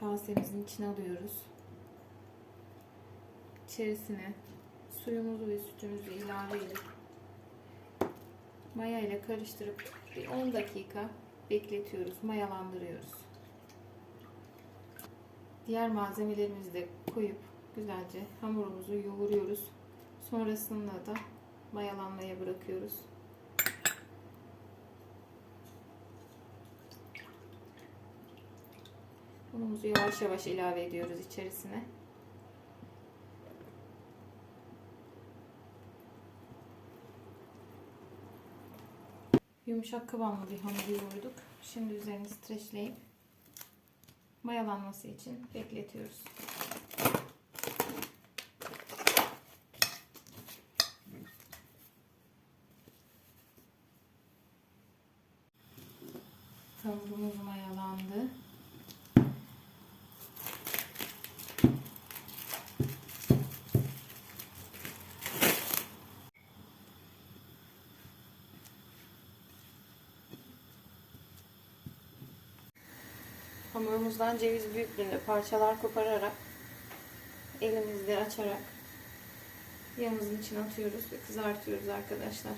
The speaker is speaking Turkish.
kasemizin içine alıyoruz. İçerisine suyumuzu ve sütümüzü ilave edip maya ile karıştırıp bir 10 dakika bekletiyoruz, mayalandırıyoruz. Diğer malzemelerimizi de koyup güzelce hamurumuzu yoğuruyoruz. Sonrasında da mayalanmaya bırakıyoruz. Unumuzu yavaş yavaş ilave ediyoruz içerisine. Yumuşak kıvamlı bir hamur yoğurduk. Şimdi üzerini streçleyip mayalanması için bekletiyoruz. Hamurumuz mayalandı. Hamurumuzdan ceviz büyüklüğünde parçalar kopararak elimizle açarak yağımızın içine atıyoruz ve kızartıyoruz arkadaşlar.